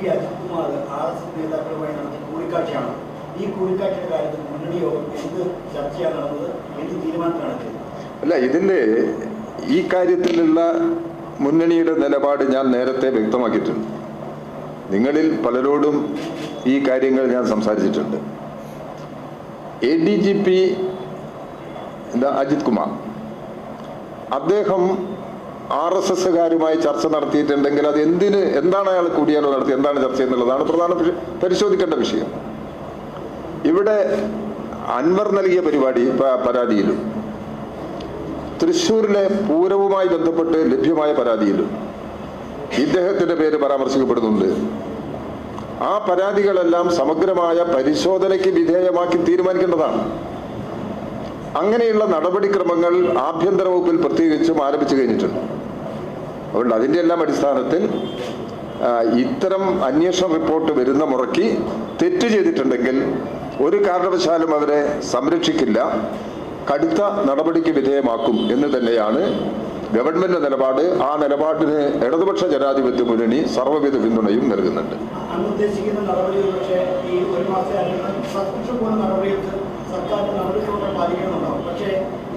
P Ajithkumar R S S നേതാക്കളുമായി നടത്തിയ കൂടിക്കാഴ്ചയാണ്. ഈ കൂടിക്കാഴ്ചയുടെ കാര്യത്തിൽ മുന്നണി യോഗം എന്ത് ചർച്ചയാണ് നടന്നത്? എന്ത് തീരുമാനത്തിലാണ് അല്ല ഇതിന്റെ ഈ കാര്യത്തിലുള്ള മുന്നണിയുടെ നിലപാട് ഞാൻ നേരത്തെ വ്യക്തമാക്കിയിട്ടുണ്ട്. നിങ്ങളിൽ പലരോടും ഈ കാര്യങ്ങൾ ഞാൻ സംസാരിച്ചിട്ടുണ്ട്. എ ഡി ജി പി എന്താ അജിത് കുമാർ. അദ്ദേഹം ആർ എസ് എസ്സുകാരുമായി ചർച്ച നടത്തിയിട്ടുണ്ടെങ്കിൽ അത് എന്തിന് എന്താണ് അയാൾ കൂടിയാലോ നടത്തി എന്താണ് ചർച്ച എന്നുള്ളതാണ് പ്രധാന പരിശോധിക്കേണ്ട വിഷയം. ഇവിടെ അൻവർ നൽകിയ പരിപാടി പരാതിയിലും തൃശ്ശൂരിലെ പൂരവുമായി ബന്ധപ്പെട്ട് ലഭ്യമായ പരാതിയിലും ഇദ്ദേഹത്തിന്റെ പേര് പരാമർശിക്കപ്പെടുന്നുണ്ട്. ആ പരാതികളെല്ലാം സമഗ്രമായ പരിശോധനയ്ക്ക് വിധേയമാക്കി തീരുമാനിക്കേണ്ടതാണ്. അങ്ങനെയുള്ള നടപടിക്രമങ്ങൾ ആഭ്യന്തര വകുപ്പിൽ പ്രത്യേകിച്ചും ആരംഭിച്ചു കഴിഞ്ഞിട്ടുണ്ട്. അതുകൊണ്ട് അതിന്റെ എല്ലാം അടിസ്ഥാനത്തിൽ ഇത്തരം അന്വേഷണ റിപ്പോർട്ട് വരുന്ന മുറയ്ക്ക് തെറ്റ് ചെയ്തിട്ടുണ്ടെങ്കിൽ ഒരു കാരണവശാലും അവരെ സംരക്ഷിക്കില്ല കടുത്ത നടപടിക്ക് വിധേയമാക്കും എന്ന് തന്നെയാണ് ഗവൺമെന്റ് നിലപാട്. ആ നിലപാടിന് ഇടതുപക്ഷ ജനാധിപത്യ മുന്നണി സർവവിധ പിന്തുണയും നൽകുന്നുണ്ട്.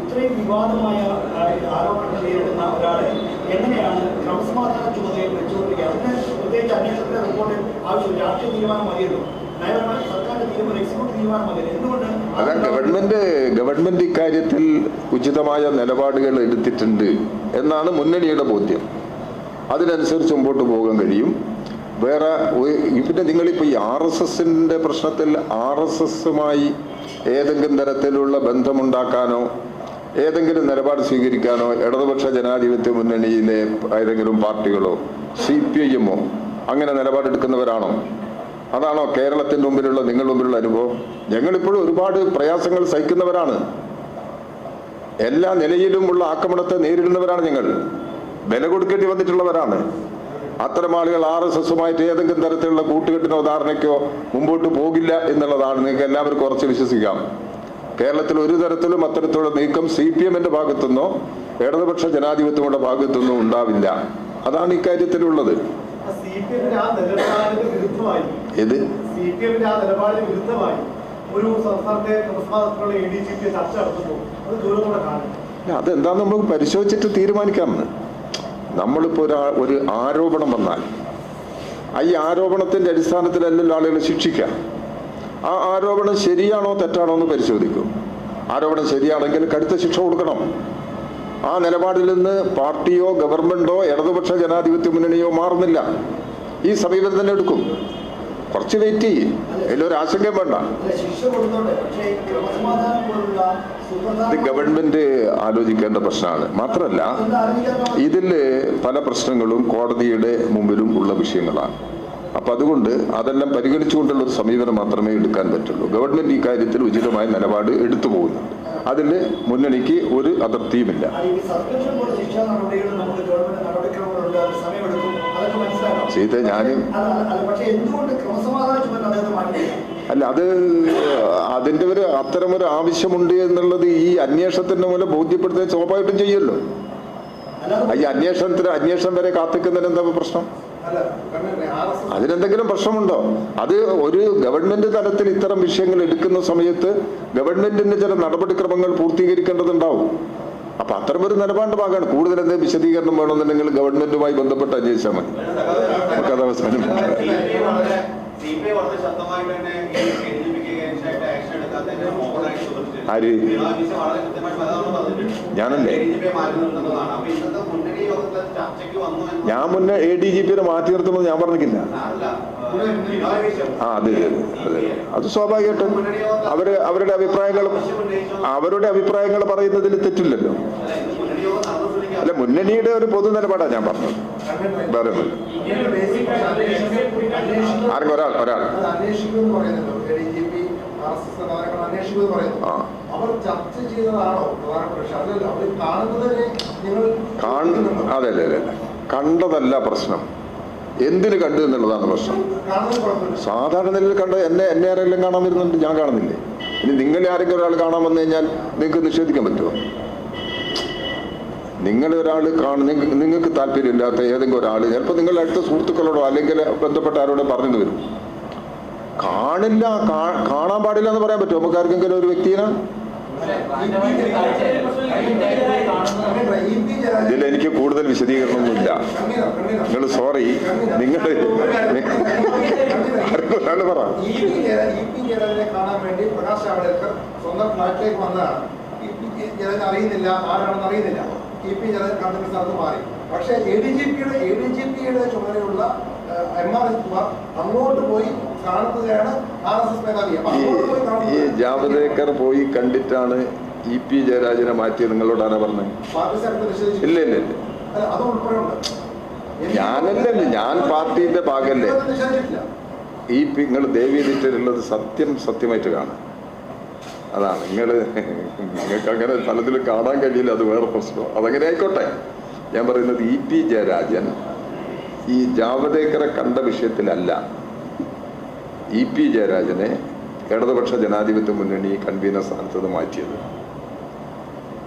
ഇത്രയും വിവാദമായ ആരോപണങ്ങൾ നേരിടുന്ന ഒരാളെ എങ്ങനെയാണ് ക്രമസമാധാന ചുമതലയിൽ വെച്ചുകൊണ്ടിരിക്കുക? അതിന് പ്രത്യേകിച്ച് അന്വേഷണത്തിന്റെ റിപ്പോർട്ട് ആവശ്യം രാഷ്ട്രീയ തീരുമാനം മതിയല്ലോ. അത് ഗവൺമെന്റ് ഗവൺമെന്റ് ഇക്കാര്യത്തിൽ ഉചിതമായ നിലപാടുകൾ എടുത്തിട്ടുണ്ട് എന്നാണ് മുന്നണിയുടെ ബോധ്യം. അതിനനുസരിച്ച് മുമ്പോട്ട് പോകാൻ കഴിയും. വേറെ പിന്നെ നിങ്ങളിപ്പോൾ ഈ ആർ എസ് എസിന്റെ പ്രശ്നത്തിൽ ആർ എസ് എസുമായി ഏതെങ്കിലും തരത്തിലുള്ള ബന്ധമുണ്ടാക്കാനോ ഏതെങ്കിലും നിലപാട് സ്വീകരിക്കാനോ ഇടതുപക്ഷ ജനാധിപത്യ മുന്നണിയിലെ ഏതെങ്കിലും പാർട്ടികളോ സി പി ഐ എമ്മോ അങ്ങനെ നിലപാടെടുക്കുന്നവരാണോ? അതാണോ കേരളത്തിന്റെ മുമ്പിലുള്ള നിങ്ങളുടെ മുമ്പിലുള്ള അനുഭവം? ഞങ്ങളിപ്പോഴും ഒരുപാട് പ്രയാസങ്ങൾ സഹിക്കുന്നവരാണ്. എല്ലാ നിലയിലുമുള്ള ആക്രമണത്തെ നേരിടുന്നവരാണ് ഞങ്ങൾ. വില കൊടുക്കേണ്ടി വന്നിട്ടുള്ളവരാണ്. അത്തരം ആളുകൾ ആർ എസ് എസുമായിട്ട് ഏതെങ്കിലും തരത്തിലുള്ള കൂട്ടുകെട്ടിനോ ധാരണയ്ക്കോ മുമ്പോട്ട് പോകില്ല എന്നുള്ളതാണ്. നിങ്ങൾക്ക് എല്ലാവർക്കും ഉറച്ച് വിശ്വസിക്കാം. കേരളത്തിൽ ഒരു തരത്തിലും അത്തരത്തിലുള്ള നീക്കം സി പി എമ്മിന്റെ ഭാഗത്തുനിന്നോ ഇടതുപക്ഷ ജനാധിപത്യങ്ങളുടെ ഭാഗത്തുനിന്നോ ഉണ്ടാവില്ല. അതാണ് ഇക്കാര്യത്തിലുള്ളത് ഏത്? അതെന്താന്ന് നമുക്ക് പരിശോധിച്ചിട്ട് തീരുമാനിക്കാമെന്ന്. നമ്മളിപ്പോൾ ഒരു ഒരു ആരോപണം വന്നാൽ ആ ഈ ആരോപണത്തിന്റെ അടിസ്ഥാനത്തിലല്ലല്ലോ ആളുകളെ ശിക്ഷിക്കുക. ആ ആരോപണം ശരിയാണോ തെറ്റാണോ എന്ന് പരിശോധിക്കും. ആരോപണം ശരിയാണെങ്കിൽ കടുത്ത ശിക്ഷ കൊടുക്കണം. ആ നിലപാടിൽ നിന്ന് പാർട്ടിയോ ഗവൺമെന്റോ ഇടതുപക്ഷ ജനാധിപത്യ മുന്നണിയോ മാറുന്നില്ല. ഈ സമീപനം തന്നെ എടുക്കും. കുറച്ച് വെയിറ്റ് ചെയ്യും. അതിലൊരു ആശങ്കയും വേണ്ട. ഇത് ഗവൺമെന്റ് ആലോചിക്കേണ്ട പ്രശ്നമാണ്. മാത്രമല്ല ഇതിൽ പല പ്രശ്നങ്ങളും കോടതിയുടെ മുമ്പിലും ഉള്ള വിഷയങ്ങളാണ്. അപ്പൊ അതുകൊണ്ട് അതെല്ലാം പരിഗണിച്ചുകൊണ്ടുള്ള ഒരു സമീപനം മാത്രമേ എടുക്കാൻ പറ്റുള്ളൂ. ഗവൺമെന്റ് ഈ കാര്യത്തിൽ ഉചിതമായ നിലപാട് എടുത്തു പോകുന്നുണ്ട്. അതിൽ മുന്നണിക്ക് ഒരു അതൃപ്തിയുമില്ല. ചെയ്ത് ഞാനും അല്ല അത് അതിന്റെ ഒരു അത്തരമൊരു ആവശ്യമുണ്ട് എന്നുള്ളത് ഈ അന്വേഷണത്തിന്റെ മൂലം ബോധ്യപ്പെടുത്താൻ സ്വാഭാവികമായിട്ടും ചെയ്യല്ലോ. ഈ അന്വേഷണത്തിന് അന്വേഷണം വരെ കാത്തിക്കുന്നതിന് എന്താ പ്രശ്നം? അതിനെന്തെങ്കിലും പ്രശ്നമുണ്ടോ? അത് ഒരു ഗവൺമെന്റ് തലത്തിൽ ഇത്തരം വിഷയങ്ങൾ എടുക്കുന്ന സമയത്ത് ഗവൺമെന്റിന്റെ ചില നടപടിക്രമങ്ങൾ പൂർത്തീകരിക്കേണ്ടതുണ്ടാവും. അപ്പൊ അത്തരമൊരു നിലപാട് ഭാഗമാണ്. കൂടുതൽ എന്തെങ്കിലും വിശദീകരണം വേണമെന്നുണ്ടെങ്കിൽ ഗവൺമെന്റുമായി ബന്ധപ്പെട്ട് അന്വേഷിച്ചാൽ മതി. അവസാനം ഐ വളരെ ശക്തമായിട്ട് തന്നെ ആര്? ഞാനല്ലേ? ഞാൻ മുന്നേ എ ഡി ജി പിയെ മാറ്റി നിർത്തുമെന്ന് ഞാൻ പറഞ്ഞിട്ടില്ല. ആ അതെ അതെ അതെ. സ്വാഭാവികമായിട്ടും അവർ അവരുടെ അഭിപ്രായങ്ങൾ അവരുടെ അഭിപ്രായങ്ങൾ പറയുന്നതിൽ തെറ്റില്ലല്ലോ. അല്ല, മുന്നണിയുടെ ഒരു പൊതു നിലപാടാണ് ഞാൻ പറഞ്ഞു വേറെ ആർക്കും ഒരാൾ ഒരാൾ. അത് നിങ്ങൾ കാണ് അതെ കണ്ടതല്ല പ്രശ്നം. എന്തിന് കണ്ടു എന്നുള്ളതാണ് പ്രശ്നം. സാധാരണ നിലയിൽ കണ്ട എന്നെ എന്നെ ആരെങ്കിലും കാണാൻ വരുന്നുണ്ട് ഞാൻ കാണുന്നില്ലേ? ഇനി നിങ്ങളെ ആരെങ്കിലും ഒരാൾ കാണാൻ വന്നു കഴിഞ്ഞാൽ നിങ്ങൾക്ക് നിഷേധിക്കാൻ പറ്റുമോ? നിങ്ങളൊരാൾ കാണുന്ന നിങ്ങൾക്ക് താല്പര്യമില്ലാത്ത ഏതെങ്കിലും ഒരാൾ ചിലപ്പോൾ നിങ്ങളുടെ അടുത്ത സുഹൃത്തുക്കളോടോ അല്ലെങ്കിൽ ബന്ധപ്പെട്ട ആരോടോ പറഞ്ഞു വരും. കാണില്ല കാണാൻ പാടില്ല എന്ന് പറയാൻ പറ്റുമോ? നമുക്ക് ആർക്കെങ്കിലും ഒരു വ്യക്തിനെ? ഇതിൽ എനിക്ക് കൂടുതൽ വിശദീകരണമൊന്നുമില്ല. നിങ്ങൾ സോറി നിങ്ങൾ പറ. പക്ഷേ എ ഡി ജി പിയുടെ എ ഡി ജി പിയുടെ ചുമതലയുള്ള എം ആർ എസ് കുമാർ അങ്ങോട്ട് പോയി ഈ ജാവദേക്കർ പോയി കണ്ടിട്ടാണ് ഇ പി ജയരാജനെ മാറ്റി നിങ്ങളോടാണ് പറഞ്ഞത്. ഇല്ല ഇല്ല ഇല്ല. ഞാനല്ലേ ഞാൻ പാർട്ടിന്റെ ഭാഗല്ലേ ഈ പി നിങ്ങൾ ദേവി എഡിറ്ററുള്ളത് സത്യം സത്യമായിട്ട് കാണാം. അതാണ്. നിങ്ങൾ നിങ്ങൾക്ക് അങ്ങനെ തലത്തിൽ കാണാൻ കഴിയില്ല അത് വേറെ പ്രശ്നം അതങ്ങനെ ആയിക്കോട്ടെ. ഞാൻ പറയുന്നത് ഇ പി ജയരാജൻ ഈ ജാവദേക്കറെ കണ്ട വിഷയത്തിലല്ല. ഇ പി ജയരാജനെ ഇടതുപക്ഷ ജനാധിപത്യ മുന്നണി കൺവീനർ സ്ഥാനത്ത് നിന്ന് മാറ്റിയത്.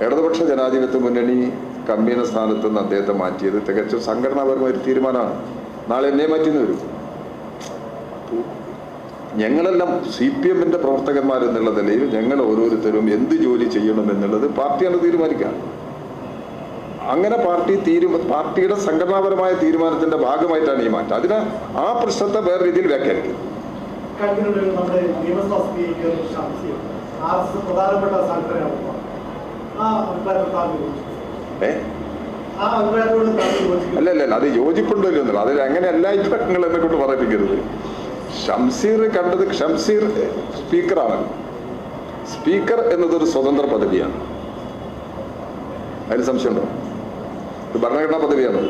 ഇടതുപക്ഷ ജനാധിപത്യ മുന്നണി കൺവീനർ സ്ഥാനത്ത് നിന്ന് അദ്ദേഹത്തെ മാറ്റിയത് തികച്ചും സംഘടനാപരമായ ഒരു തീരുമാനമാണ്. നാളെ എന്നെ മാറ്റുന്ന വരും ഞങ്ങളെല്ലാം സി പി എമ്മിന്റെ പ്രവർത്തകന്മാർ എന്നുള്ള നിലയിൽ ഞങ്ങൾ ഓരോരുത്തരും എന്ത് ജോലി ചെയ്യണം എന്നുള്ളത് പാർട്ടിയാണ് തീരുമാനിക്കുക. അങ്ങനെ പാർട്ടി തീരു പാർട്ടിയുടെ സംഘടനാപരമായ തീരുമാനത്തിന്റെ ഭാഗമായിട്ടാണ് ഈ മാറ്റം. അതിന് ആ പ്രശ്നത്തെ വേറെ രീതിയിൽ വ്യാഖ്യാനിക്കും. കഴിഞ്ഞിട്ട് നമ്മുടെ നിയമസഭാ speaker Shamsi R S S പ്രധാനപ്പെട്ട സംഘടനയാണ് ആ അഭിപ്രായത്തിൽ താങ്കൾ അല്ല അല്ല അത് യോജിപ്പുണ്ടല്ലോ എന്നല്ല അതിൽ അങ്ങനെ എല്ലാ നിങ്ങൾ എന്നെ കൊണ്ട് പറയിപ്പിക്കരുത്. ഷംസീർ കണ്ടത് ഷംസീർ സ്പീക്കറാണ്. സ്പീക്കർ എന്നതൊരു സ്വതന്ത്ര പദവിയാണ്. അതിൽ സംശയമുണ്ടോ? ഒരു ഭരണഘടനാ പദവിയാണ്.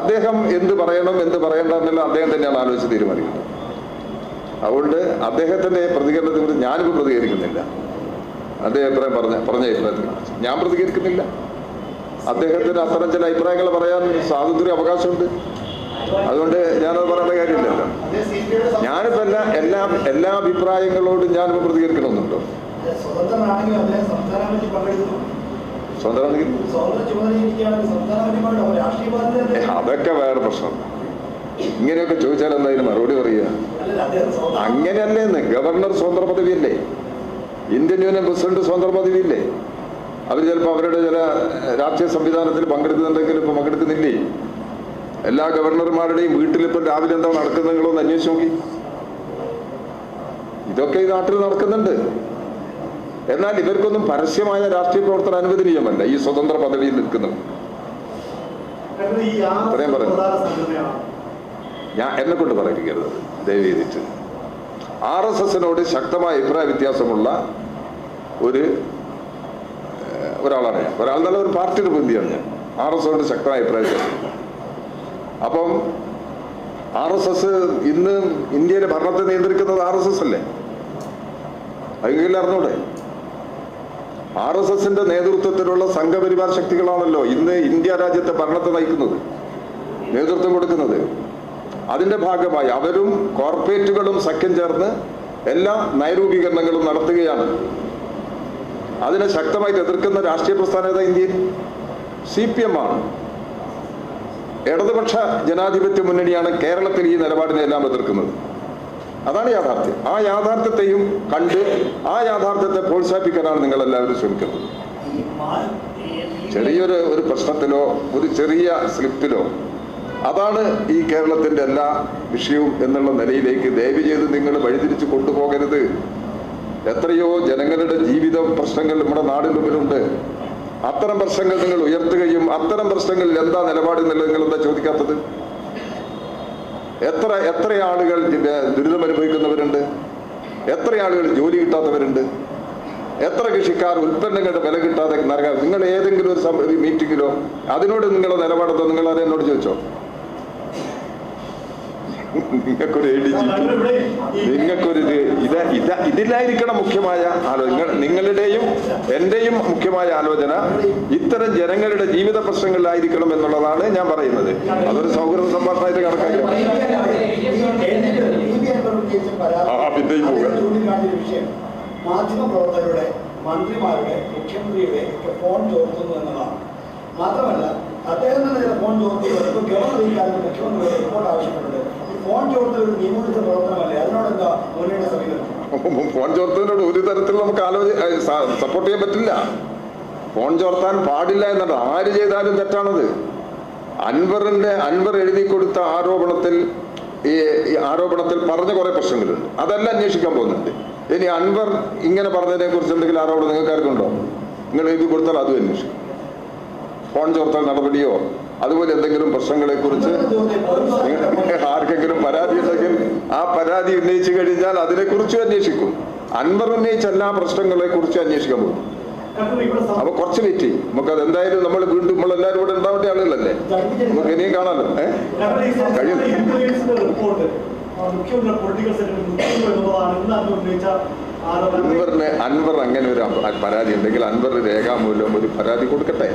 അദ്ദേഹം എന്ത് പറയണം എന്ത് പറയണ്ട എന്നുള്ള അദ്ദേഹം തന്നെയാണ് ആലോചിച്ച് തീരുമാനിക്കുന്നത്. അതുകൊണ്ട് അദ്ദേഹത്തിന്റെ പ്രതികരണത്തെ കുറിച്ച് ഞാനിപ്പോൾ പ്രതികരിക്കുന്നില്ല. അദ്ദേഹം അഭിപ്രായം പറഞ്ഞ പറഞ്ഞ അഭിപ്രായത്തിൽ ഞാൻ പ്രതികരിക്കുന്നില്ല. അദ്ദേഹത്തിന് അത്തരം ചില അഭിപ്രായങ്ങൾ പറയാൻ സ്വാതന്ത്ര്യ അവകാശമുണ്ട്. അതുകൊണ്ട് ഞാനത് പറയേണ്ട കാര്യമില്ലല്ലോ. ഞാനിപ്പോൾ എല്ലാ എല്ലാ എല്ലാ അഭിപ്രായങ്ങളോടും ഞാനിപ്പോ പ്രതികരിക്കണമെന്നുണ്ടോ? സ്വതന്ത്രമാണെങ്കിൽ അതൊക്കെ വേറെ പ്രശ്നം ഇങ്ങനെയൊക്കെ ചോദിച്ചാൽ എന്തായാലും മറുപടി പറയുക. അങ്ങനെയല്ലേന്ന് ഗവർണർ സ്വതന്ത്ര പദവിയല്ലേ? ഇന്ത്യൻ യൂണിയൻ പ്രസിഡന്റ് സ്വതന്ത്ര പദവിയില്ലേ? അവർ ചിലപ്പോൾ അവരുടെ ചില രാഷ്ട്രീയ സംവിധാനത്തിൽ പങ്കെടുക്കുന്നുണ്ടെങ്കിലും ഇപ്പൊ പങ്കെടുക്കുന്നില്ലേ? എല്ലാ ഗവർണർമാരുടെയും വീട്ടിലിപ്പോൾ രാവിലെ എന്താ നടക്കുന്നത് നിങ്ങളൊന്ന് അന്വേഷിച്ച് നോക്കി. ഇതൊക്കെ ഈ നാട്ടിൽ നടക്കുന്നുണ്ട്. എന്നാൽ ഇവർക്കൊന്നും പരസ്യമായ രാഷ്ട്രീയ പ്രവർത്തനം അനുവദനീയമല്ല ഈ സ്വതന്ത്ര പദവിയിൽ നിൽക്കുന്നത്. ഇത്രയും പറയാം. ഞാൻ എന്നെ കൊണ്ട് പറയിപ്പിക്കരുത്. ദയവ് ചെയ്തിട്ട്. ആർ എസ് എസിനോട് ശക്തമായ അഭിപ്രായ വ്യത്യാസമുള്ള ഒരു ഒരാളാണ് ഞാൻ. ഒരാൾ നല്ല ഒരു പാർട്ടി പ്രതിയാണ് ഞാൻ. ആർ എസ് എസിനോട് ശക്തമായ അഭിപ്രായ വ്യത്യാസം. അപ്പം ആർ എസ് എസ് ഇന്ന് ഇന്ത്യയിലെ ഭരണത്തെ നിയന്ത്രിക്കുന്നത് ആർ എസ് എസ് അല്ലേ? അതെങ്കിലും അറിഞ്ഞൂടെ? ആർ എസ് എസിന്റെ നേതൃത്വത്തിലുള്ള സംഘപരിവാർ ശക്തികളാണല്ലോ ഇന്ന് ഇന്ത്യ രാജ്യത്തെ ഭരണത്തെ നയിക്കുന്നത് നേതൃത്വം കൊടുക്കുന്നത്. അതിന്റെ ഭാഗമായി അവരും കോർപ്പറേറ്റുകളും സഖ്യം ചേർന്ന് എല്ലാ നയരൂപീകരണങ്ങളും നടത്തുകയാണ്. അതിനെ ശക്തമായി എതിർക്കുന്ന രാഷ്ട്രീയ പ്രസ്ഥാനത ഇന്ത്യയിൽ? സി പി എം ആണ്. ഇടതുപക്ഷ ജനാധിപത്യ മുന്നണിയാണ് കേരളത്തിൽ ഈ നിലപാടിനെ എല്ലാം എതിർക്കുന്നത്. അതാണ് യാഥാർത്ഥ്യം. ആ യാഥാർത്ഥ്യത്തെയും കണ്ട് ആ യാഥാർത്ഥ്യത്തെ പ്രോത്സാഹിപ്പിക്കാനാണ് നിങ്ങൾ എല്ലാവരും ശ്രമിക്കുന്നത്. ചെറിയൊരു ഒരു പ്രശ്നത്തിലോ ഒരു ചെറിയ സ്ലിപ്പിലോ അതാണ് ഈ കേരളത്തിന്റെ എല്ലാ വിഷയവും എന്നുള്ള നിലയിലേക്ക് ദയവ് ചെയ്ത് നിങ്ങൾ വഴിതിരിച്ച് കൊണ്ടുപോകരുത്. എത്രയോ ജനങ്ങളുടെ ജീവിത പ്രശ്നങ്ങൾ നമ്മുടെ നാടിന് മുമ്പിലുണ്ട്. അത്തരം പ്രശ്നങ്ങൾ നിങ്ങൾ ഉയർത്തുകയും അത്തരം പ്രശ്നങ്ങളിൽ എന്താ നിലപാട് എന്നുള്ളത് നിങ്ങൾ എന്താ ചോദിക്കാത്തത്? എത്ര എത്ര ആളുകൾ ദുരിതം അനുഭവിക്കുന്നവരുണ്ട്? എത്ര ആളുകൾ ജോലി കിട്ടാത്തവരുണ്ട്? എത്ര കൃഷിക്കാർ ഉൽപ്പന്നങ്ങളുടെ വില കിട്ടാതെ നരകം നിങ്ങൾ ഏതെങ്കിലും ഒരു മീറ്റിങ്ങിലോ അതിനോട് നിങ്ങളുടെ നിലപാടെന്തോ? നിങ്ങൾ അത് എന്നോട് ചോദിച്ചോ? നിങ്ങൾക്കൊരു എ ഡി ജി നിങ്ങൾക്കൊരു ഇത് ഇത് ഇത് ഇതിലായിരിക്കണം മുഖ്യമായ ആലോചന നിങ്ങളുടെയും എന്റെയും മുഖ്യമായ ആലോചന ഇത്തരം ജനങ്ങളുടെ ജീവിത പ്രശ്നങ്ങളിലായിരിക്കണം എന്നുള്ളതാണ് ഞാൻ പറയുന്നത്. അതൊരു സൗഹൃദ സംഭാഷണമായിട്ട് കണക്കാക്കാം. ആ, വിഷയം മാധ്യമ പ്രവർത്തകരുടെ മന്ത്രിമാരുടെ മുഖ്യമന്ത്രിയുടെ ഒക്കെ ഫോൺ ചോർത്തുന്നു എന്നതാണ്. മാത്രമല്ല അദ്ദേഹം തന്നെ ഫോൺ ഇപ്പോൾ ഗവർണർ ഈ കാര്യം മുഖ്യമന്ത്രി റിപ്പോർട്ട് ആവശ്യപ്പെട്ടിട്ടുണ്ട് ഈ ഫോൺ ചോർത്തൽ ഒരു നിയമവിരുദ്ധ പ്രവർത്തനമല്ലേ? അതിനോട് എന്താ സമീപനം? ഫോൺ ചോർത്തതിനോട് ഒരു തരത്തിൽ നമുക്ക് ആലോചന സപ്പോർട്ട് ചെയ്യാൻ പറ്റില്ല. ഫോൺ ചോർത്താൻ പാടില്ല എന്നുണ്ട് ആര് ചെയ്താലും തെറ്റാണത്. അൻവറിന്റെ അൻവർ എഴുതി കൊടുത്ത ആരോപണത്തിൽ ഈ ആരോപണത്തിൽ പറഞ്ഞ കുറെ പ്രശ്നങ്ങളുണ്ട്. അതെല്ലാം അന്വേഷിക്കാൻ പോകുന്നുണ്ട്. ഇനി അൻവർ ഇങ്ങനെ പറഞ്ഞതിനെ കുറിച്ച് എന്തെങ്കിലും ആരോപണം നിങ്ങൾക്ക് ആർക്കുണ്ടോ നിങ്ങൾ എഴുതി കൊടുത്താൽ അതും അന്വേഷിക്കും. ഫോൺ ചോർത്തൽ നടപടിയോ? അതുപോലെ എന്തെങ്കിലും പ്രശ്നങ്ങളെ കുറിച്ച് ആർക്കെങ്കിലും പരാതി ഉന്നയിച്ചു കഴിഞ്ഞാൽ അതിനെക്കുറിച്ചും അന്വേഷിക്കും. അൻവർ ഉന്നയിച്ച എല്ലാ പ്രശ്നങ്ങളെ കുറിച്ചും അന്വേഷിക്കാൻ പോകും. അപ്പൊ കുറച്ച് വെയിറ്റ് നമുക്ക് അത് എന്തായാലും നമ്മൾ വീണ്ടും നമ്മൾ എല്ലാവരും ഇവിടെ ഉണ്ടാവേണ്ട ആളുകളല്ലേ? നമുക്ക് ഇനിയും കാണാലോ? ഏഹ് കഴിയും. അൻവറിന് അൻവർ അങ്ങനെ ഒരു പരാതി ഉണ്ടെങ്കിൽ അൻവർ രേഖാമൂലം ഒരു പരാതി കൊടുക്കട്ടെ.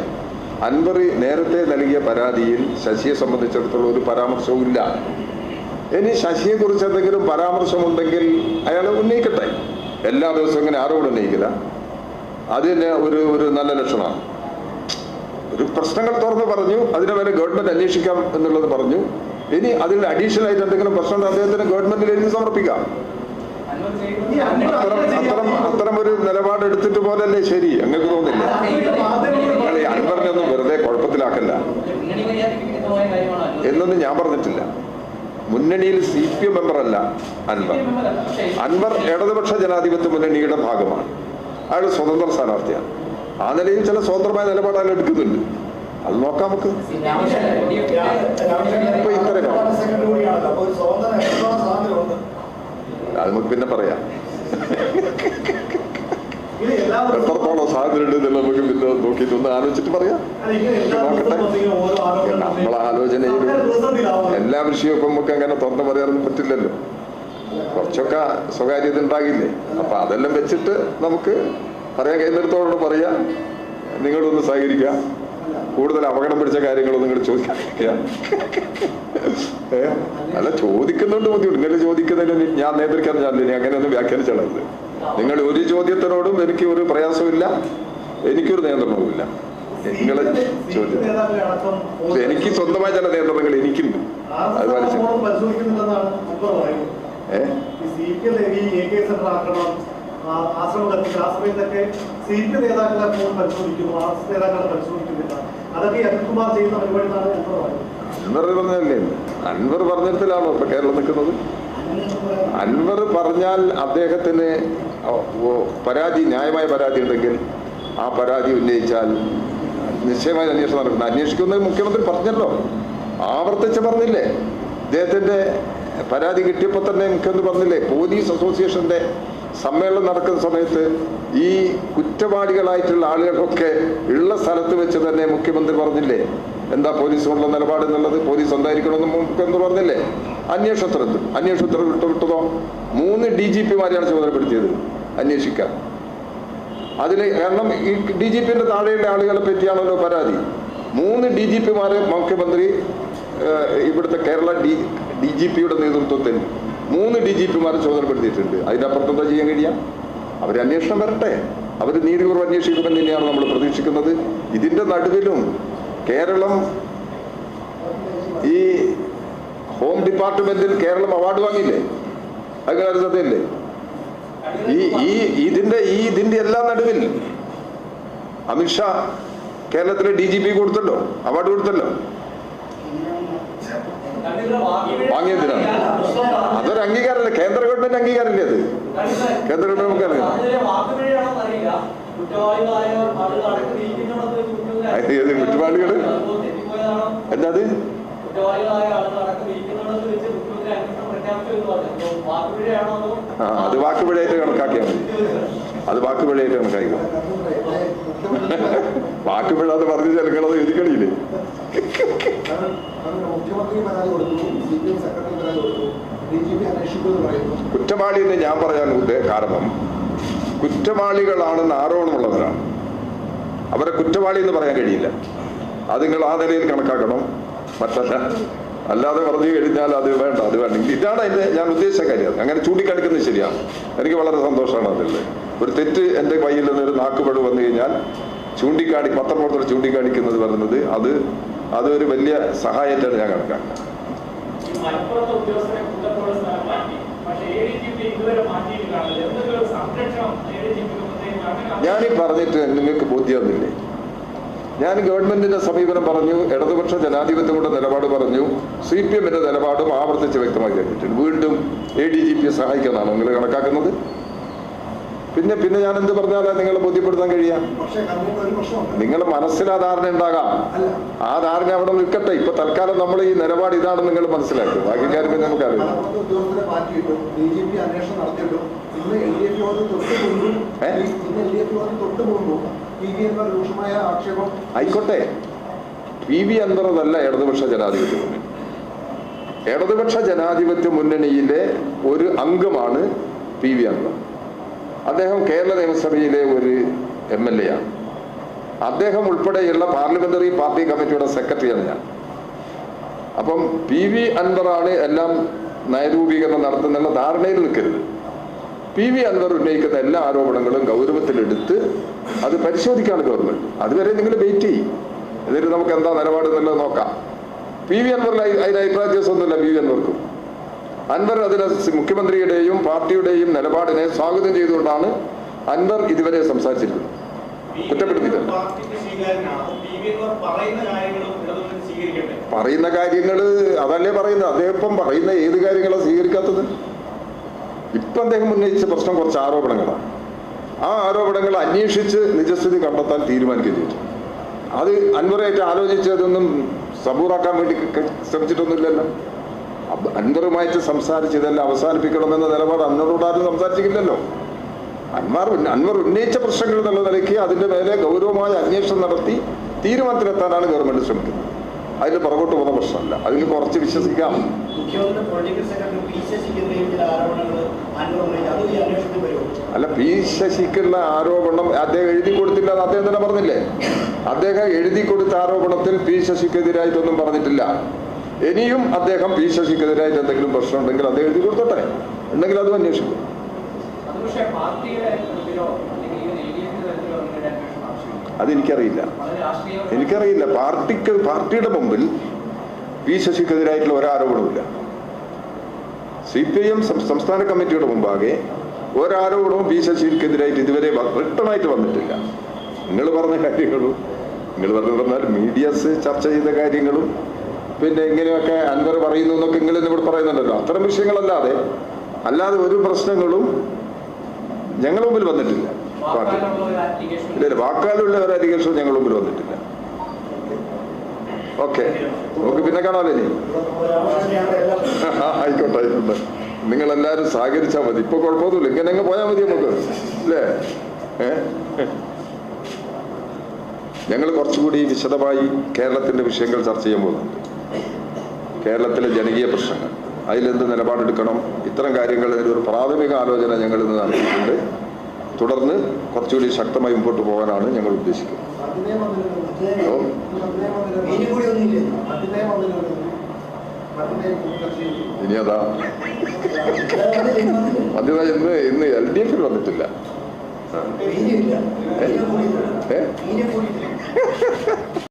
അൻവർ നേരത്തെ നൽകിയ പരാതിയിൽ ശശിയെ സംബന്ധിച്ചിടത്തോളം ഒരു പരാമർശവും ഇല്ല ഇനി ശശിയെ കുറിച്ച് എന്തെങ്കിലും പരാമർശമുണ്ടെങ്കിൽ അയാൾ ഉന്നയിക്കട്ടെ. എല്ലാ ദിവസവും ഇങ്ങനെ ആരോട് ഉന്നയിക്കില്ല. അതിന് ഒരു ഒരു നല്ല ലക്ഷണമാണ്. ഒരു പ്രശ്നങ്ങൾ തുറന്ന് പറഞ്ഞു അതിനെ വരെ ഗവൺമെന്റ് അന്വേഷിക്കാം എന്നുള്ളത് പറഞ്ഞു. ഇനി അതിൽ അഡീഷണൽ ആയിട്ട് എന്തെങ്കിലും പ്രശ്നം അദ്ദേഹത്തിന് ഗവൺമെന്റിൽ എഴുതി സമർപ്പിക്കാം. അത്തരം ഒരു നിലപാട് എടുത്തിട്ട് പോലല്ലേ ശരി? അങ്ങക്ക് തോന്നില്ല? അൻവറിനൊന്നും വെറുതെ കുഴപ്പത്തിലാക്കല്ല എന്നൊന്നും ഞാൻ പറഞ്ഞിട്ടില്ല. മുന്നണിയിൽ സി പി എം മെമ്പറല്ല അൻവർ. അൻവർ ഇടതുപക്ഷ ജനാധിപത്യ മുന്നണിയുടെ ഭാഗമാണ്. അയാൾ സ്വതന്ത്ര സ്ഥാനാർത്ഥിയാണ്. ആ നിലയിൽ ചില സ്വതന്ത്രമായ നിലപാട് അയാൾ എടുക്കുന്നുണ്ട്. അത് നോക്കാം നമുക്ക്. ഇപ്പൊ ഇത്രയും അത് നമുക്ക് പിന്നെ പറയാം. എത്രത്തോളം സാധ്യതയുണ്ട് ഉണ്ട് നമുക്ക് പിന്നെ നോക്കിയിട്ട് ഒന്ന് ആലോചിച്ചിട്ട് പറയാം. നമ്മൾ നമ്മളെ ആലോചനയിൽ എല്ലാ വിഷയവും ഇപ്പം നമുക്ക് അങ്ങനെ തുറന്നു പറയാനൊന്നും പറ്റില്ലല്ലോ. കുറച്ചൊക്കെ സ്വകാര്യത ഉണ്ടാകില്ലേ? അപ്പൊ അതെല്ലാം വെച്ചിട്ട് നമുക്ക് പറയാൻ കഴിയുന്നിടത്തോട് പറയാം. നിങ്ങളൊന്ന് സഹകരിക്കുക. കൂടുതൽ അപകടം പിടിച്ച കാര്യങ്ങളൊന്നും നിങ്ങൾ ചോദിക്കാതിരിക്കുക. ഏ അല്ല ചോദിക്കുന്നുണ്ട് ബുദ്ധിമുട്ട്. നിങ്ങൾ ചോദിക്കുന്നതിന് ഞാൻ നേതൃക്കാൻ ഞാൻ അങ്ങനെ ഒന്ന് വ്യാഖ്യാനിച്ചത് നിങ്ങൾ ഒരു ചോദ്യത്തിനോടും എനിക്ക് ഒരു പ്രയാസമില്ല എനിക്കൊരു നിയന്ത്രണവുമില്ല. നിങ്ങൾ ചോദ്യം. എനിക്ക് സ്വന്തമായ ചില നിയന്ത്രണങ്ങൾ എനിക്കുണ്ട്. അത് മനസ്സിലായി. ആർഎസ്എസ് പരിശോധിക്കുന്നില്ലെന്നാണ് മുമ്പ് പറയുന്നത്. ഏ? ഈ സി പി എം ഈ എ കെ സെന്റർ ആക്രമണം ആ, ആശ്രമം കത്തിച്ച് ആ സമയത്തൊക്കെ സി പി നേതാക്കളെ ഫോൺ പരിശോധിക്കുന്നു ആർ എസ് നേതാക്കളെ പരിശോധിക്കുന്നില്ല. അതൊക്കെ അനിൽകുമാർ ചെയ്യുന്ന പരിപാടി എന്നാണ് മുമ്പ് പറയുന്നത്. അൻവർ പറഞ്ഞല്ലേ അൻവർ പറഞ്ഞിടത്തിലാണോ ഇപ്പൊ കേരളം നിൽക്കുന്നത്? അൻവർ പറഞ്ഞാൽ അദ്ദേഹത്തിന് പരാതി ന്യായമായ പരാതി ഉണ്ടെങ്കിൽ ആ പരാതി ഉന്നയിച്ചാൽ നിശ്ചയമായ അന്വേഷണം നടക്കുന്നത് അന്വേഷിക്കുന്നത് മുഖ്യമന്ത്രി പറഞ്ഞല്ലോ. ആവർത്തിച്ച് പറഞ്ഞില്ലേ? അദ്ദേഹത്തിന്റെ പരാതി കിട്ടിയപ്പോൾ തന്നെ മുഖ്യമന്ത്രി പറഞ്ഞില്ലേ? പോലീസ് അസോസിയേഷന്റെ സമ്മേളനം നടക്കുന്ന സമയത്ത് ഈ കുറ്റവാളികളായിട്ടുള്ള ആളുകളൊക്കെ ഉള്ള സ്ഥലത്ത് വെച്ച് തന്നെ മുഖ്യമന്ത്രി പറഞ്ഞില്ലേ? എന്താ പോലീസിനുള്ള നിലപാട് എന്നുള്ളത് പോലീസ് എന്തായിരിക്കണമെന്ന് മുഖ്യമന്ത്രി പറഞ്ഞില്ലേ? അന്വേഷണത്തിൽ അന്വേഷണത്തിൽ വിട്ടു വിട്ടതോ മൂന്ന് ഡി ജി പിമാരെയാണ് ചുമതലപ്പെടുത്തിയത് അന്വേഷിക്കാൻ. അതിൽ കാരണം ഈ ഡി ജി പിന്റെ താഴെയുള്ള ആളുകളെ പറ്റിയാണല്ലോ പരാതി? മൂന്ന് ഡി ജി പിമാരെ മുഖ്യമന്ത്രി ഇവിടുത്തെ കേരള ഡി ഡി ജി പിയുടെ നേതൃത്വത്തിൽ മൂന്ന് ഡി ജി പിമാരെ ചുമതലപ്പെടുത്തിയിട്ടുണ്ട്. അതിനപ്പുറത്ത് എന്താ ചെയ്യാൻ കഴിയാം? അവർ അന്വേഷണം വരട്ടെ. അവർ നീതിപൂർവം അന്വേഷിക്കുമെന്ന് തന്നെയാണ് നമ്മൾ പ്രതീക്ഷിക്കുന്നത്? ഇതിന്റെ നടുവിലും കേരളം ഈ ഹോം ഡിപ്പാർട്ട്മെന്റിൽ കേരളം അവാർഡ് വാങ്ങിയില്ലേ? സത്യല്ലേ? ഈ ഈ ഇതിന്റെ ഈ ഇതിന്റെ എല്ലാ നടുവിൽ അമിത്ഷാ കേരളത്തിലെ ഡി ജി പി കൊടുത്തല്ലോ അവാർഡ് കൊടുത്തല്ലോ. വാങ്ങിയതിനാണ്. അതൊരു അംഗീകാരമല്ലേ കേന്ദ്ര ഗവൺമെന്റ് അംഗീകാരമില്ലേ അത്? കേന്ദ്ര ഗവൺമെന്റ് നമുക്ക് അറിയാം കുറ്റവാളികൾ? എന്താ അത്? അത് വാക്കുപിഴയായിട്ട് കണക്കാക്കിയാൽ മതി അത് വാക്കുപിഴയായിട്ട് കണക്കാക്കാം വാക്കുപിഴ അത് പറഞ്ഞു ചെലക്കണത് എഴുതിക്കണില്ലേ കാരണം കാരണം മുഖ്യമന്ത്രി പരാതി കൊടുത്തു സി പി എം സെക്രട്ടറി പരാതി കൊടുത്തു ഡി ജി പി അന്വേഷിക്കുമെന്ന് പറയുന്നു കുറ്റവാളി എന്ന് ഞാൻ പറയാൻ കാരണം കുറ്റവാളികളാണെന്ന് ആരോപണമുള്ളവരാണ് അവരെ കുറ്റവാളി എന്ന് പറയാൻ കഴിയില്ല. അത് നിങ്ങൾ ആ നിലയിൽ കണക്കാക്കണം. മറ്റല്ല. അല്ലാതെ പറഞ്ഞു കഴിഞ്ഞാൽ അത് വേണ്ട അത് വേണ്ട. ഇതാണ് അതിന്റെ ഞാൻ ഉദ്ദേശിച്ച കാര്യം. അങ്ങനെ ചൂണ്ടിക്കാണിക്കുന്നത് ശരിയാണ്. എനിക്ക് വളരെ സന്തോഷമാണ് അതിൽ ഒരു തെറ്റ് എന്റെ കയ്യിൽ നിന്ന് ഒരു നാക്കുപഴു വന്നു കഴിഞ്ഞാൽ ചൂണ്ടിക്കാണി പത്രപ്രവർത്തകർ ചൂണ്ടിക്കാണിക്കുന്നത് പറയുന്നത് അത് അതൊരു വലിയ സഹായമായിട്ടാണ് ഞാൻ കണക്കാക്കുന്നത്. ഞാനീ പറഞ്ഞിട്ട് നിങ്ങൾക്ക് ബോധ്യമാകുന്നില്ലേ ഞാൻ ഗവൺമെന്റിന്റെ സമീപനം പറഞ്ഞു ഇടതുപക്ഷ ജനാധിപത്യങ്ങളുടെ നിലപാട് പറഞ്ഞു സി പി എമ്മിന്റെ നിലപാടും ആവർത്തിച്ച് വ്യക്തമാക്കി കഴിഞ്ഞിട്ടുണ്ട് വീണ്ടും എ ഡി ജി പിയെ സഹായിക്കാനാണ് നിങ്ങൾ കണക്കാക്കുന്നത്? പിന്നെ പിന്നെ ഞാൻ എന്ത് പറഞ്ഞാലാ നിങ്ങളെ ബോധ്യപ്പെടുത്താൻ കഴിയാം. നിങ്ങളുടെ മനസ്സിൽ ആ ധാരണ ഉണ്ടാകാം. ആ ധാരണ അവിടെ നിൽക്കട്ടെ. ഇപ്പൊ തൽക്കാലം നമ്മൾ ഈ നിലപാട് ഇതാണെന്ന് നിങ്ങൾ മനസ്സിലാക്കും ബാക്കി കാര്യം പിന്നെ നമുക്കറിയാം. അറിയാം ഉദ്യോഗസ്ഥരെ ആയിക്കോട്ടെ. പി വി അന്തറതല്ല ഇടതുപക്ഷ ജനാധിപത്യ മുന്നണി ഇടതുപക്ഷ ജനാധിപത്യ മുന്നണിയിലെ ഒരു അംഗമാണ് പി വി അന്തർ അദ്ദേഹം കേരള നിയമസഭയിലെ ഒരു എം എൽ എ ആണ് അദ്ദേഹം ഉൾപ്പെടെയുള്ള പാർലമെന്ററി പാർട്ടി കമ്മിറ്റിയുടെ സെക്രട്ടറിയാണ് ഞാൻ. അപ്പം പി വി അൻവറാണ് എല്ലാം നയരൂപീകരണം നടത്തുന്നുള്ള ധാരണയിൽ നിൽക്കരുത്. പി വി അൻവർ ഉന്നയിക്കുന്ന എല്ലാ ആരോപണങ്ങളും ഗൗരവത്തിലെടുത്ത് അത് പരിശോധിക്കാണ് ഗവൺമെന്റ് അതുവരെ നിങ്ങൾ വെയിറ്റ് ചെയ്യും. എന്നിട്ട് നമുക്ക് എന്താ നിലപാട് എന്നുള്ളത് നോക്കാം. പി വി അൻവറിൽ അതിന് അഭിപ്രായ വ്യത്യാസമൊന്നുമില്ല പി വി അൻവർക്കും. അൻവർ അതിന് മുഖ്യമന്ത്രിയുടെയും പാർട്ടിയുടെയും നിലപാടിനെ സ്വാഗതം ചെയ്തുകൊണ്ടാണ് അൻവർ ഇതുവരെ സംസാരിച്ചിരിക്കുന്നത്. കുറ്റപ്പെടുത്തിയില്ല. എൻവർ പറയുന്ന കാര്യങ്ങൾ അതല്ലേ പറയുന്നത്? അദ്ദേഹം ഇപ്പം പറയുന്ന ഏത് കാര്യങ്ങളാണ് സ്വീകരിക്കാത്തത്? ഇപ്പം അദ്ദേഹം ഉന്നയിച്ച പ്രശ്നം കുറച്ച് ആരോപണങ്ങളാണ്. ആ ആരോപണങ്ങൾ അന്വേഷിച്ച് നിജസ്ഥിതി കണ്ടെത്താൻ തീരുമാനിക്കുകയും ചെയ്തു അത് അൻവറായിട്ട് ആലോചിച്ച് അതൊന്നും സബൂറാക്കാൻ വേണ്ടി ശ്രമിച്ചിട്ടൊന്നുമില്ലല്ലോ. അൻവറുമായിട്ട് സംസാരിച്ച് ഇതെല്ലാം അവസാനിപ്പിക്കണമെന്ന നിലപാട് അന്നറോട് ആരും സംസാരിച്ചിട്ടില്ലല്ലോ. അൻവർ അൻവർ ഉന്നയിച്ച പ്രശ്നങ്ങൾ എന്നുള്ള നിലയ്ക്ക് അതിന്റെ മേലെ ഗൗരവമായ അന്വേഷണം നടത്തി തീരുമാനത്തിലെത്താനാണ് ഗവൺമെന്റ് ശ്രമിക്കുന്നത്. അതിന് പുറകോട്ട് പോകുന്ന പ്രശ്നമല്ല. അതിൽ കുറച്ച് വിശ്വസിക്കാം. അതും അല്ല പി ശശിക്കുള്ള ആരോപണം അദ്ദേഹം എഴുതി കൊടുത്തില്ല അത് അദ്ദേഹം തന്നെ പറഞ്ഞില്ലേ? അദ്ദേഹം എഴുതി കൊടുത്ത ആരോപണത്തിൽ പി ശശിക്കെതിരായിട്ടൊന്നും പറഞ്ഞിട്ടില്ല. ഇനിയും അദ്ദേഹം പി ശശിക്കെതിരായിട്ട് എന്തെങ്കിലും പ്രശ്നം ഉണ്ടെങ്കിൽ അദ്ദേഹം എഴുതി കൊടുത്തോട്ടെ ഉണ്ടെങ്കിൽ അതും അന്വേഷിക്കും അത് പക്ഷേ പാർട്ടിയുടെ തലത്തിലോ അല്ലെങ്കിൽ ഈ എൽ ഡി എഫിന്റെ തലത്തിലോ നിങ്ങളുടെ അന്വേഷണം ആവശ്യമില്ല അതെനിക്കറിയില്ല. അത് എനിക്കറിയില്ല. പാർട്ടിക്ക് പാർട്ടിയുടെ മുമ്പിൽ പി ശശിക്കെതിരായിട്ടുള്ള ഒരാരോപണമില്ല സി പി ഐ എം സംസ്ഥാന കമ്മിറ്റിയുടെ മുമ്പാകെ ഒരാരോപണവും പി ശശിക്കെതിരായിട്ട് ഇതുവരെ റിട്ടേൺ വന്നിട്ടില്ല. നിങ്ങൾ പറഞ്ഞ കാര്യങ്ങളും നിങ്ങൾ പറഞ്ഞു പറഞ്ഞാൽ മീഡിയസ് ചർച്ച ചെയ്ത കാര്യങ്ങളും പിന്നെ ഇങ്ങനെയൊക്കെ അൻവർ പറയുന്നു എന്നൊക്കെ നിങ്ങൾ ഇവിടെ പറയുന്നുണ്ടല്ലോ. അത്തരം വിഷയങ്ങളല്ലാതെ അല്ലാതെ ഒരു പ്രശ്നങ്ങളും ഞങ്ങളുടെ മുമ്പിൽ വന്നിട്ടില്ല. പാർട്ടി ഇല്ല ഇല്ല, വാക്കാലുള്ള ഒരു അലിഗേഷൻ ഞങ്ങൾ മുമ്പിൽ വന്നിട്ടില്ല. ഓക്കെ. നമുക്ക് പിന്നെ കാണാമല്ലോ ഇനി. ആയിക്കോട്ടെ ആയിക്കോട്ടെ. നിങ്ങൾ എല്ലാരും സഹകരിച്ചാൽ മതി. ഇപ്പൊ കുഴപ്പമൊന്നുമില്ല. ഇങ്ങനെ അങ്ങ് പോയാൽ മതി നമുക്ക്. അല്ലേ? ഞങ്ങൾ കുറച്ചുകൂടി വിശദമായി കേരളത്തിന്റെ വിഷയങ്ങൾ ചർച്ച ചെയ്യാൻ പോകുന്നുണ്ട്. കേരളത്തിലെ ജനകീയ പ്രശ്നങ്ങൾ. അതിലെന്ത് നിലപാടെടുക്കണം? ഇത്തരം കാര്യങ്ങളിൽ ഒരു പ്രാഥമിക ആലോചന ഞങ്ങൾ ഇന്ന് നടത്തിയിട്ടുണ്ട്. തുടർന്ന് കുറച്ചുകൂടി ശക്തമായി മുമ്പോട്ട് പോകാനാണ് ഞങ്ങൾ ഉദ്ദേശിക്കുന്നത്. ഇനി അതാ. മധ്യത ഇന്ന് ഇന്ന് എൽ ഡി എഫിൽ വന്നിട്ടില്ല. ഏ?